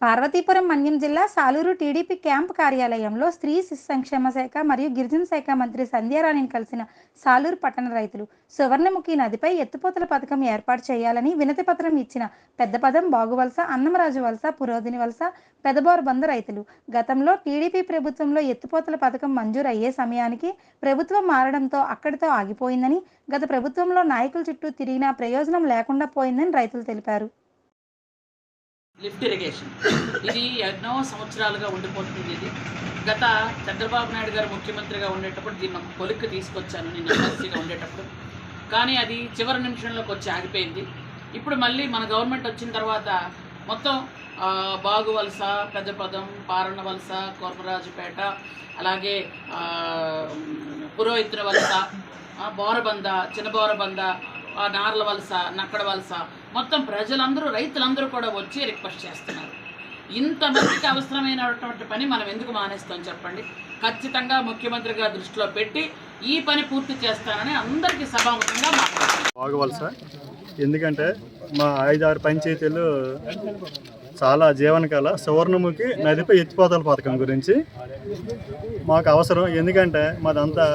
పార్వతీపురం మన్యం జిల్లా Saluru TDP camp కార్యాలయంలో స్త్రీ శిశు సంక్షేమ శాఖ మరియు గిరిజన శాఖ మంత్రి సంధ్యారాణిని కలిసిన సాలూరు పట్టణ రైతులు సువర్ణముఖి నదిపై ఎత్తుపోతల పథకం ఏర్పాటు చేయాలని వినతి పత్రం ఇచ్చిన పెద్దపదం బాగువలస అన్నమరాజు వలస పురోధిని వలస పెదబోరబంద రైతులు. గతంలో టీడీపీ ప్రభుత్వంలో ఎత్తుపోతల పథకం మంజూరు అయ్యే సమయానికి ప్రభుత్వం మారడంతో అక్కడితో ఆగిపోయిందని గత ప్రభుత్వంలో నాయకుల చుట్టూ తిరిగినా ప్రయోజనం లేకుండా పోయిందని రైతులు తెలిపారు. Lift irrigation. ఇది ఎన్నో సంవత్సరాలుగా ఉండిపోతుంది ఇది. గత చంద్రబాబు నాయుడు గారు ముఖ్యమంత్రిగా ఉండేటప్పుడు దీన్ని ఒక కొలిక్కి తీసుకొచ్చాను నేను ఎమ్మెల్సీగా ఉండేటప్పుడు. కానీ అది చివరి నిమిషంలోకి వచ్చి ఆగిపోయింది. ఇప్పుడు మళ్ళీ మన గవర్నమెంట్ వచ్చిన తర్వాత మొత్తం బాగువలస పెద్దపదం పారణ వలస కోర్మరాజుపేట అలాగే పురోహితుల వలస బోరబంద చిన్న బోరబంద నార్ల వలస నక్కడ వలస మొత్తం ప్రజలందరూ రైతులందరూ కూడా వచ్చి రిక్వెస్ట్ చేస్తున్నారు. ఇంతమందికి అవసరమైనటువంటి పని మనం ఎందుకు మానేస్తాం చెప్పండి? ఖచ్చితంగా ముఖ్యమంత్రి గారి దృష్టిలో పెట్టి ఈ పని పూర్తి చేస్తానని అందరికీ సభాముఖంగా మాట్లాడుతున్నాను. ఎందుకంటే మా ఐదారు పంచాయతీలు చాలా జీవనకాల సువర్ణముఖి నదిపై ఎత్తిపోతల పథకం గురించి మాకు అవసరం. ఎందుకంటే మాదంతా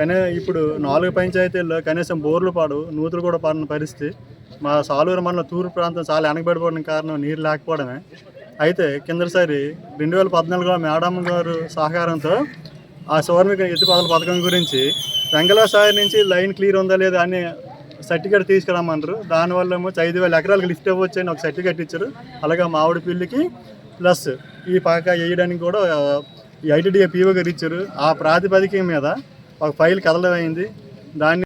కానీ ఇప్పుడు నాలుగు పంచాయతీల్లో కనీసం బోర్లు పాడు నూతులు కూడా పడిన పరిస్థితి. మా సాలూరు మండలం తూర్పు ప్రాంతం చాలా వెనకబడిపోవడం కారణం నీరు లేకపోవడమే. అయితే కిందసారి రెండు వేల పద్నాలుగులో మేడం గారు సహకారంతో ఆ సౌర్మిక ఎత్తిపాదల పథకం గురించి వెంగళసాయి నుంచి లైన్ క్లియర్ ఉందా లేదా అని సర్టిఫికేట్ తీసుకురమ్మన్నారు దానివల్ల ఏమో ఐదు వేల ఎకరాలకు లిఫ్ట్ అవ్వచ్చు అని ఒక సర్టిఫికేట్ ఇచ్చారు. అలాగే మామిడి పిల్లికి ప్లస్ ఈ పాక వేయడానికి కూడా ఈ ఐటీడీఏ పీఓ గారు ఇచ్చారు. ఆ ప్రాతిపదిక మీద ఒక ఫైల్ కదలమైంది దాన్ని